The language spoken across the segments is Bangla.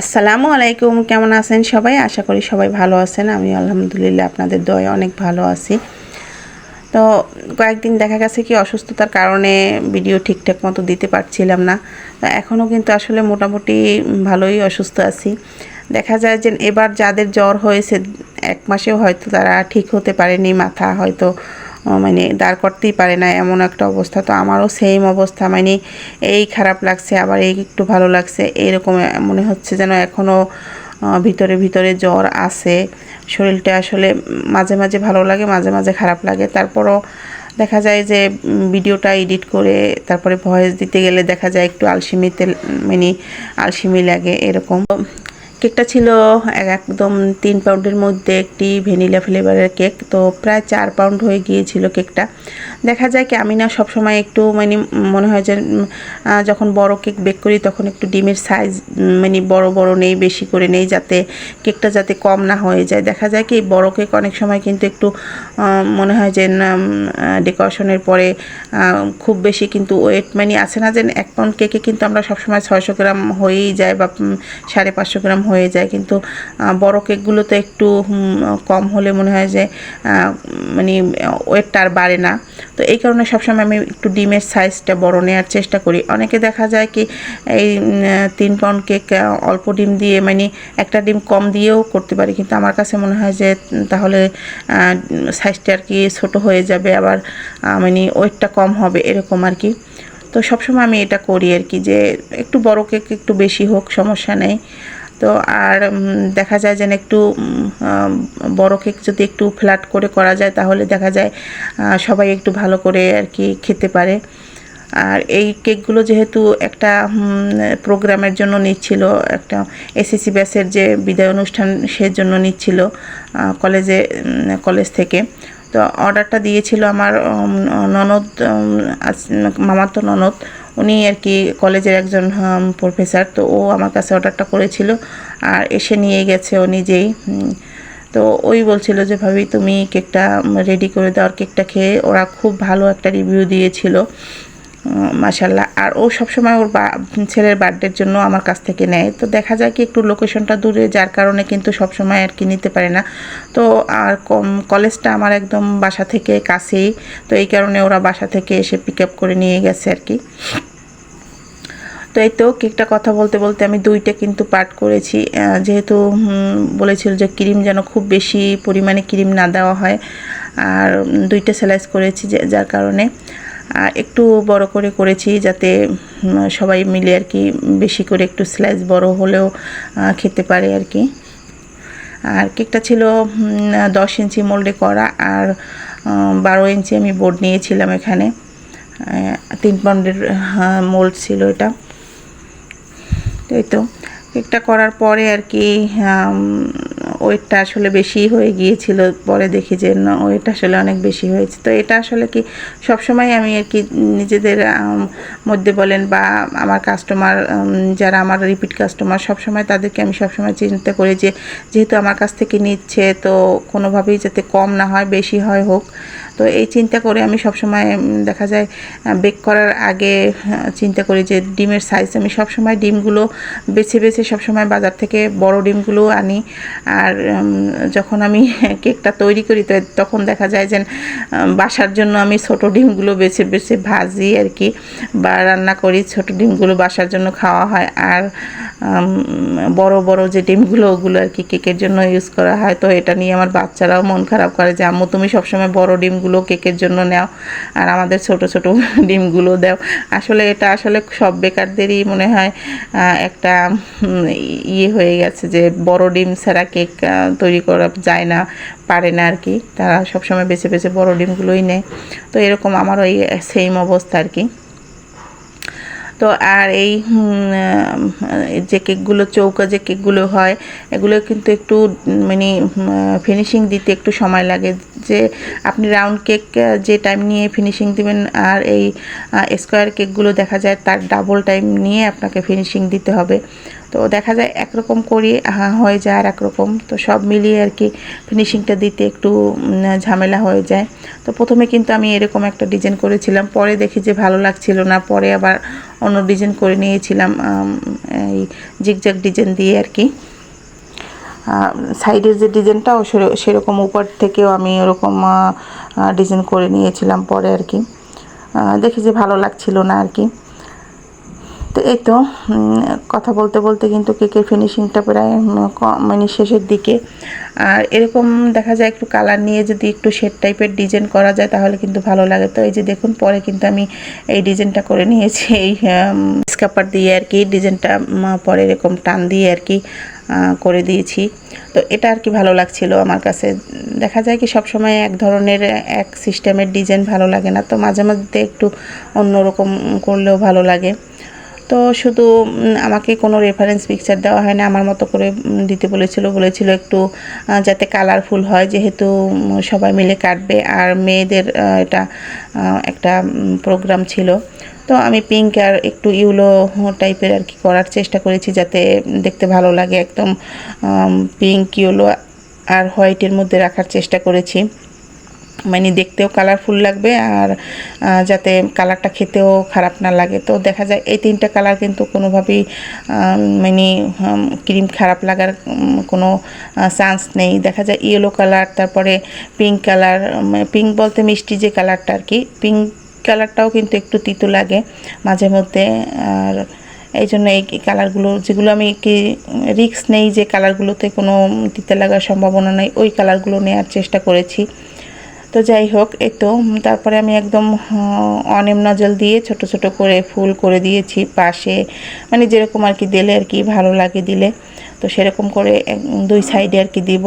আসসালামু আলাইকুম, কেমন আছেন সবাই? আশা করি সবাই ভালো আছেন। আমি আলহামদুলিল্লাহ আপনাদের দয়ে অনেক ভালো আছি। তো কয়েকদিন দেখা গেছে কি অসুস্থতার কারণে ভিডিও ঠিকঠাক মতো দিতে পারছিলাম না। এখনও কিন্তু আসলে মোটামুটি ভালোই অসুস্থ আছি। দেখা যায় যে এবার যাদের জ্বর হয়েছে, এক মাসেও হয়তো তারা ঠিক হতে পারেনি, মাথা হয়তো মানে দাঁড় করতেই পারে না, এমন একটা অবস্থা। তো আমারও সেম অবস্থা মানে এই খারাপ লাগছে, আবার এই একটু ভালো লাগছে এরকম মনে হচ্ছে যেন এখনও ভিতরে ভিতরে জ্বর আছে। শরীরটা আসলে মাঝে মাঝে ভালো লাগে, মাঝে মাঝে খারাপ লাগে। তারপরও দেখা যায় যে ভিডিওটা এডিট করে তারপরে ভয়েস দিতে গেলে দেখা যায় একটু আলসিমিতে মানে আলসিমি লাগে, এরকম। কেকটা ছিল একদম তিন পাউন্ডের মধ্যে একটি ভ্যানিলা ফ্লেভারের কেক তো প্রায় চার পাউন্ড হয়ে গিয়েছিল কেকটা দেখা যায় কি, আমি না সবসময় একটু মানে মনে হয় যে যখন বড় কেক বেক করি তখন একটু ডিমের সাইজ মানে বড় বড় নেই, বেশি করে নেই যাতে কেকটা যাতে কম না হয়ে যায়। দেখা যায় কি, বড় কেক অনেক সময় কিন্তু একটু মনে হয় যে ডেকোরেশনের পরে খুব বেশি কিন্তু ওয়েট মানে আছে না যে, এক পাউন্ড কেকে কিন্তু আমরা সবসময় ছয়শো গ্রাম হয়েই যায় বা সাড়ে পাঁচশো গ্রাম হয়ে যায়। কিন্তু বড় কেকগুলোতে একটু কম হলে মনে হয় যে মানে ওয়েটটা আর বাড়ে না। তো এই কারণে সবসময় আমি একটু ডিমের সাইজটা বড় নেওয়ার চেষ্টা করি। অনেকে দেখা যায় কি, এই তিন পাউন্ড কেক অল্প ডিম দিয়ে মানে একটা ডিম কম দিয়েও করতে পারি। কিন্তু আমার কাছে মনে হয় যে, তাহলে সাইজটা আর কি ছোটো হয়ে যাবে, আবার মানে ওয়েটটা কম হবে, এরকম আর কি। তো সবসময় আমি এটা করি আর কি যে, একটু বড় কেক একটু বেশি হোক, সমস্যা নেই। তো আর দেখা যায় যেন একটু বড় কেক যদি একটু ফ্ল্যাট করে করা যায় তাহলে দেখা যায় সবাই একটু ভালো করে আর কি খেতে পারে। আর এই কেকগুলো যেহেতু একটা প্রোগ্রামের জন্য নিচ্ছিল, একটা এসএসসি ব্যাসের যে বিদায় অনুষ্ঠান সে জন্য নিচ্ছিল কলেজে কলেজ থেকে। তো অর্ডারটা দিয়েছিল আমার ননদ মামাতো ননদ। উনি আর কি কলেজের একজন প্রফেসর তো ও আমার কাছে অর্ডারটা করেছিল আর এসে নিয়ে গেছে ও নিজেই তো ওই বলছিল যে, ভাবি, তুমি কেকটা রেডি করে দাও আর কেকটা খেয়ে। ওরা খুব ভালো একটা রিভিউ দিয়েছিল। মাশাল্লাহ আর ও সবসময় ওর ছেলের বার্থডের জন্য আমার কাছ থেকে নেয়। তো দেখা যায় কি একটু লোকেশনটা দূরে, যার কারণে কিন্তু সবসময় আর কি নিতে পারে না। তো আর কম, কলেজটা আমার একদম বাসা থেকে কাছেই। তো এই কারণে ওরা বাসা থেকে এসে পিক আপ করে নিয়ে গেছে আর কি। তো এই তো কেকটা কথা বলতে বলতে আমি দুইটা কিন্তু পার্ট করেছি। যেহেতু বলেছিল যে ক্রিম যেন খুব বেশি পরিমাণে ক্রিম না দেওয়া হয়। আর দুইটা স্যালাইস করেছি যার কারণে। একটু বড় করে করেছি যাতে সবাই মিলে আর কি বেশি করে একটু স্লাইস বড় হলেও খেতে পারে আর কি। আর কেকটা ছিল দশ ইঞ্চি মোল্ডে করা আর বারো ইঞ্চি আমি বোর্ড নিয়েছিলাম এখানে। তিন পাউন্ডের মোল্ড ছিল এটা। এই তো, কেকটা করার পরে আর কি ওয়েটটা আসলে বেশি হয়ে গিয়েছিল। পরে দেখি যে, না ওয়েট আসলে অনেক বেশি হয়েছে। তো এটা আসলে কি সবসময় আমি আর কি নিজেদের মধ্যে বলেন বা আমার কাস্টমার যারা আমার রিপিট কাস্টমার সবসময় তাদেরকে আমি সবসময় চিন্তা করি যে, যেহেতু আমার কাছ থেকে নিচ্ছে, তো কোনোভাবেই যাতে কম না হয়, বেশি হয় হোক। তো এই চিন্তা করে আমি সবসময় দেখা যায় বেক করার আগে চিন্তা করি যে ডিমের সাইজ আমি সবসময় ডিমগুলো বেছে বেছে সবসময় বাজার থেকে বড় ডিমগুলো আনি। আর যখন আমি কেকটা তৈরি করি, তো তখন দেখা যায় যে বাসার জন্য আমি ছোট ডিমগুলো বেছে বেছে ভাজি আর কি, বা রান্না করি, ছোট ডিমগুলো বাসার জন্য খাওয়া হয়। আর বড় বড় যে ডিমগুলো, ওগুলো আর কি কেকের জন্য ইউজ করা হয়। তো এটা নিয়ে আমার বাচ্চারাও মন খারাপ করে যে, আম্মু, তুমি সবসময় বড় ডিমগুলো কেকের জন্য নাও। আর আমাদের ছোট ছোট ডিমগুলো দাও। আসলে এটা আসলে সব বেকারদেরই মনে হয় একটা ইয়ে হয়ে গেছে যে বড় ডিম ছাড়া কেক তৈরি করা যায় না, পারে না আর কি। তারা সবসময় বেছে বেছে বড় ডিমগুলোই নেয়। তো এরকম আমারও এই সেম অবস্থা আর কি। তো আর এই যে কেকগুলো, চৌকা যে কেকগুলো হয়, এগুলো কিন্তু একটু মানে ফিনিশিং দিতে একটু সময় লাগে। যে আপনি রাউন্ড কেক যে টাইম নিয়ে ফিনিশিং দিবেন, আর এই স্কোয়ার কেকগুলো দেখা যায় তার ডাবল টাইম নিয়ে আপনাকে ফিনিশিং দিতে হবে। তো দেখা যায় একরকম করি হয়ে যায় আর একরকম। তো সব মিলিয়ে আর কি ফিনিশিংটা দিতে একটু ঝামেলা হয়ে যায়। তো প্রথমে কিন্তু আমি এরকম একটা ডিজাইন করেছিলাম, পরে দেখি যে ভালো লাগছিল না, পরে আবার অন্য ডিজাইন করে নিয়েছিলাম এই জিগজ্যাগ ডিজাইন দিয়ে আর কি। সাইডের যে ডিজাইনটাও সের- সেরকম উপর থেকেও আমি ওরকম ডিজাইন করে নিয়েছিলাম পরে আর কি। দেখেছি দেখি যে ভালো লাগছিল না আর কি। তো এই তো কথা বলতে বলতে কিন্তু কেকের ফিনিশিংটা প্রায় মানে শেষের দিকে। আর এরকম দেখা যায় একটু কালার নিয়ে যদি একটু শেড টাইপের ডিজাইন করা যায়, তাহলে কিন্তু ভালো লাগে। তো এই যে দেখুন, পরে কিন্তু আমি এই ডিজাইনটা করে নিয়েছি। এই স্কাপার দিয়ে আর কি ডিজাইনটা পরে এরকম টান দিয়ে আর কি করে দিয়েছি। তো এটা আর কি ভালো লাগছিল আমার কাছে। দেখা যায় কি সব সময় এক ধরনের, এক সিস্টেমের ডিজাইন ভালো লাগে না। তো মাঝে মাঝে একটু অন্যরকম করলেও ভালো লাগে। তো শুধু আমাকে কোনো রেফারেন্স পিকচার দেওয়া হয় না আমার মতো করে দিতে বলেছিল বলেছিল একটু যাতে কালারফুল হয়, যেহেতু সবাই মিলে কাটবে, আর মেয়েদের এটা একটা প্রোগ্রাম ছিল। তো আমি পিঙ্ক আর একটু ইউলো টাইপের আর কি করার চেষ্টা করেছি, যাতে দেখতে ভালো লাগে, একদম পিঙ্ক ইউলো আর হোয়াইটের মধ্যে রাখার চেষ্টা করেছি। মানে দেখতেও কালারফুল লাগবে আর যাতে কালারটা খেতেও খারাপ না লাগে। তো দেখা যায় এই তিনটা কালার কিন্তু কোনোভাবেই মানে ক্রিম খারাপ লাগার কোনো চান্স নেই। দেখা যায় ইয়েলো কালার তারপরে পিঙ্ক কালার পিঙ্ক বলতে মিষ্টি যে কালারটা আর কি পিঙ্ক কালারটাও কিন্তু একটু তিতো লাগে মাঝে মধ্যে। আর এই জন্য এই কালারগুলো যেগুলো আমি কি রিক্স নেই যে কালারগুলোতে কোনো তিতে লাগার সম্ভাবনা নেই, ওই কালারগুলো নেওয়ার চেষ্টা করেছি। তো যাই হোক, এই তো, তারপরে আমি একদম অনেম নজল দিয়ে ছোট ছোট করে ফুল করে দিয়েছি পাশে মানে যেরকম আর কি দিলে আর কি ভালো লাগে দিলে। তো সেরকম করে দুই সাইডে আর কি দিব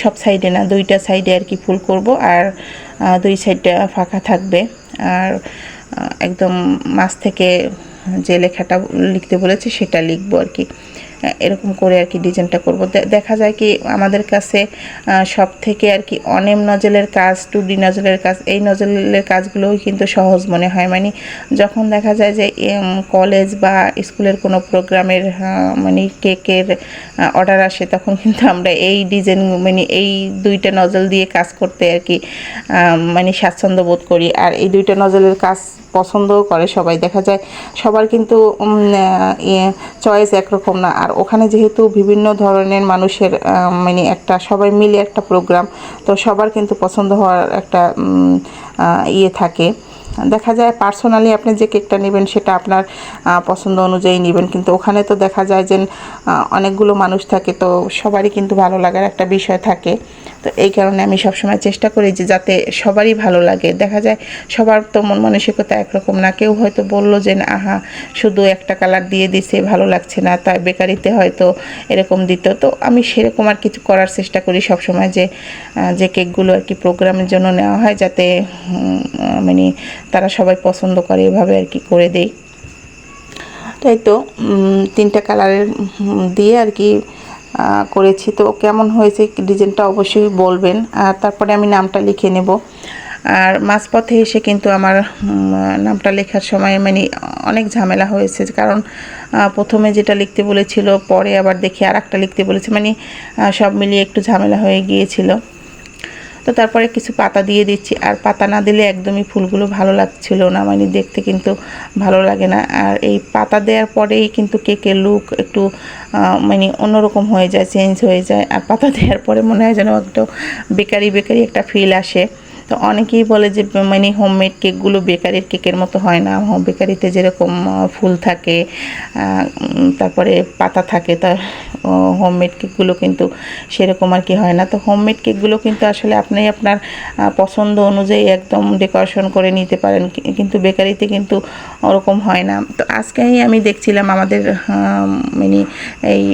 সব সাইডে না, দুইটা সাইডে আর কি ফুল করব আর দুই সাইডটা ফাঁকা থাকবে। আর একদম মাছ থেকে যে লেখাটা লিখতে বলেছে সেটা লিখব আর কি। এরকম করে আর কি ডিজাইনটা করব। দেখা যায় কি আমাদের কাছে সব থেকে আর কি অনেম নজলের কাজ টু ডি নজলের কাজ, এই নজলের কাজগুলোই কিন্তু সহজ মনে হয়। মানে যখন দেখা যায় যে কলেজ বা স্কুলের কোনো প্রোগ্রামের মানে কেকের অর্ডার আসে, তখন কিন্তু আমরা এই ডিজাইন মানে এই দুইটা নজল দিয়ে কাজ করতে আর কি মানে স্বাচ্ছন্দ্য বোধ করি। আর এই দুইটা নজলের কাজ পছন্দও করে, সবাই দেখা যায়। সবার কিন্তু চয়েস একরকম না। আর ওখানে যেহেতু বিভিন্ন ধরনের মানুষের মানে একটা, সবাই মিলে একটা প্রোগ্রাম তো সবার কিন্তু পছন্দ হওয়ার একটা ইয়ে থাকে। দেখা যায় পার্সোনালি আপনি যে কেকটা নেবেন সেটা আপনার পছন্দ অনুযায়ী নেবেন। কিন্তু ওখানে তো দেখা যায় যে অনেকগুলো মানুষ থাকে তো সবারই কিন্তু ভালো লাগার একটা বিষয় থাকে। তো এই কারণে আমি সবসময় চেষ্টা করি যে যাতে সবারই ভালো লাগে। দেখা যায় সবার তো মন মানসিকতা একরকম না। কেউ হয়তো বলল যে না, আহা শুধু একটা কালার দিয়ে দিছে ভালো লাগছে না। তাই বেকারিতে হয়তো এরকম দিত। তো আমি সেরকম আর কিছু করার চেষ্টা করি সবসময় যে যে কেকগুলো আর কি প্রোগ্রামের জন্য নেওয়া হয় যাতে মানে তারা সবাই পছন্দ করে এভাবে আর কি করে দেই। তাই তো তিনটা কালারের দিয়ে আর কি করেছি। তো কেমন হয়েছে ডিজাইনটা অবশ্যই বলবেন। আর তারপরে আমি নামটা লিখে নেব। আর মাঝপথে এসে কিন্তু আমার নামটা লেখার সময় মানে অনেক ঝামেলা হয়েছে। কারণ প্রথমে যেটা লিখতে বলেছিল পরে আবার দেখি আর একটা লিখতে বলেছে। মানে সব মিলিয়ে একটু ঝামেলা হয়ে গিয়েছিল। তো তারপরে কিছু পাতা দিয়ে দিচ্ছি। আর পাতা না দিলে একদমই ফুলগুলো ভালো লাগছিল না মানে দেখতে কিন্তু ভালো লাগে না। আর এই পাতা দেওয়ার পরেই কিন্তু কেকের লুক একটু মানে অন্যরকম হয়ে যায় চেঞ্জ হয়ে যায়। আর পাতা দেওয়ার পরে মনে হয় যেন একটু বেকারি বেকারি একটা ফিল আসে। তো অনেকেই বলে যে মানে হোমমেড কেকগুলো বেকারির কেকের মতো হয় না। হোম বেকারিতে যেরকম ফুল থাকে তারপরে পাতা থাকে তা হোমমেড কেকগুলো কিন্তু সেরকম আর কি হয় না। তো হোমমেড কেকগুলো কিন্তু আসলে আপনি আপনার পছন্দ অনুযায়ী একদম ডেকোরেশন করে নিতে পারেন। কিন্তু বেকারিতে কিন্তু ওরকম হয় না। তো আজকেই আমি দেখছিলাম আমাদের মানে এই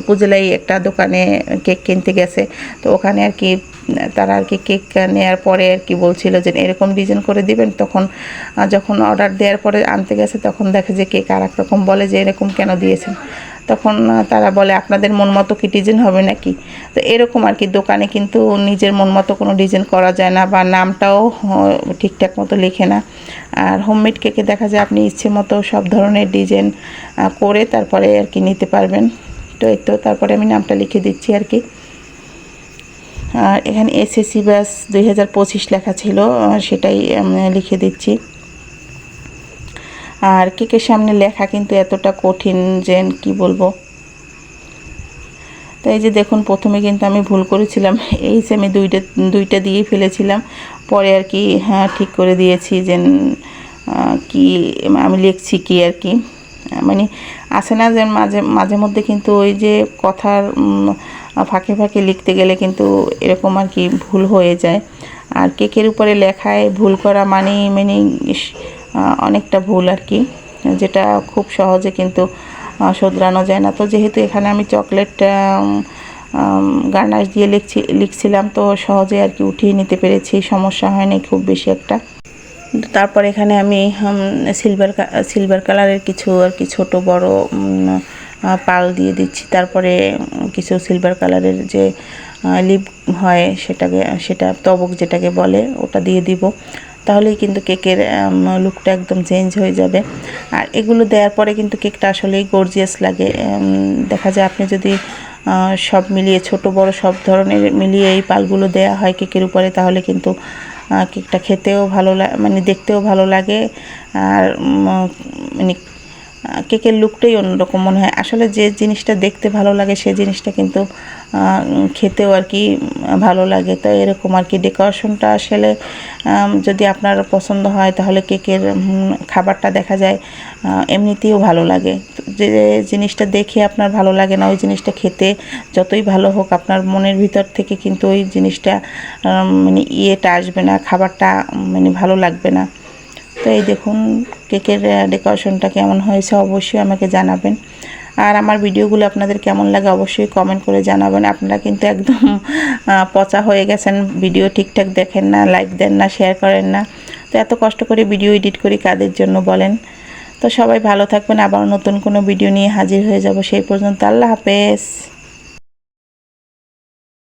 উপজেলায় একটা দোকানে কেক কিনতে গেছে। তো ওখানে আর কি তারা আর কি কেক নেওয়ার পরে আর কি বলছিল যে এরকম ডিজাইন করে দিবেন, তখন যখন অর্ডার দেওয়ার পরে আনতে গেছে, তখন দেখে যে কেক আর রকম বলে যে এরকম কেন দিয়েছেন। তখন তারা বলে, আপনাদের মন মতো কি ডিজাইন হবে নাকি? তো এরকম আর কি দোকানে কিন্তু নিজের মন মতো কোনো ডিজাইন করা যায় না বা নামটাও ঠিকঠাক মতো লেখে না। আর হোমমেড কেকে দেখা যায় আপনি ইচ্ছে মতো সব ধরনের ডিজাইন করে তারপরে আর কি নিতে পারবেন। তো এই তো, তারপরে আমি নামটা লিখে দিচ্ছি আর কি। এখানে এসএসসি ব্যাস দুই হাজার পঁচিশ লেখা ছিল সেটাই লিখে দিচ্ছি। আর কেকের সামনে লেখা কিন্তু এতটা কঠিন যে কি বলব? তো এই যে দেখুন, প্রথমে কিন্তু আমি ভুল করেছিলাম। এই আমি দুইটা দুইটা দিয়ে ফেলেছিলাম। পরে আর কি হ্যাঁ ঠিক করে দিয়েছি যে কি, আমি লিখছি কি আর কি। মানে আছে না যে মাঝে মাঝে মধ্যে কিন্তু ওই যে কথার ফাঁকে ফাঁকে লিখতে গেলে কিন্তু এরকম আর কি ভুল হয়ে যায়। আর কেকের উপরে লেখায় ভুল করা মানে মানে অনেকটা ভুল আর কি, যেটা খুব সহজে কিন্তু শোধরানো যায় না। তো যেহেতু এখানে আমি চকলেট গার্নাশ দিয়ে লিখছি, লিখছিলাম, তো সহজে আর কি উঠিয়ে নিতে পেরেছি, সমস্যা হয়নি খুব বেশি একটা। তারপর এখানে আমি সিলভার সিলভার কালারের কিছু আর কি ছোট বড় পাল দিয়ে দিচ্ছি। তারপরে কিছু সিলভার কালারের যে লিপ হয় সেটাকে, সেটা তবক যেটাকে বলে, ওটা দিয়ে দিব। তাহলেই কিন্তু কেকের লুকটা একদম চেঞ্জ হয়ে যাবে। আর এগুলো দেওয়ার পরে কিন্তু কেকটা আসলেই গর্জিয়াস লাগে। দেখা যায় আপনি যদি সব মিলিয়ে, ছোট, বড় সব ধরনের মিলিয়ে এই পালগুলো দেয়া হয় কেকের উপরে, তাহলে কিন্তু কেকটা খেতেও ভালো লাগে মানে দেখতেও ভালো লাগে। আর মানে কেকের লুকটাই অন্যরকম মনে হয়। আসলে যে জিনিসটা দেখতে ভালো লাগে সেই জিনিসটা কিন্তু খেতেও আর কি ভালো লাগে। তো এরকম আর কি ডেকোরেশনটা আসলে যদি আপনার পছন্দ হয়, তাহলে কেকের খাবারটা দেখা যায় এমনিতেও ভালো লাগে। যে জিনিসটা দেখে আপনার ভালো লাগে না, ওই জিনিসটা খেতে যতই ভালো হোক, আপনার মনের ভিতর থেকে কিন্তু ওই জিনিসটা মানে ইয়েটা আসবে না, খাবারটা মানে ভালো লাগবে না। তো এই দেখুন, কেকের ডেকোরেশনটা কেমন হয়েছে অবশ্যই আমাকে জানাবেন। আর আমার ভিডিওগুলো আপনাদের কেমন লাগে অবশ্যই কমেন্ট করে জানাবেন। আপনারা কিন্তু একদম পচা হয়ে গেছেন। ভিডিও ঠিকঠাক দেখেন না লাইক দেন না শেয়ার করেন না। তো এত কষ্ট করে ভিডিও এডিট করি কাদের জন্য বলেন? তো সবাই ভালো থাকবেন। আবার নতুন কোনো ভিডিও নিয়ে হাজির হয়ে যাব। সেই পর্যন্ত আল্লাহ হাফেজ।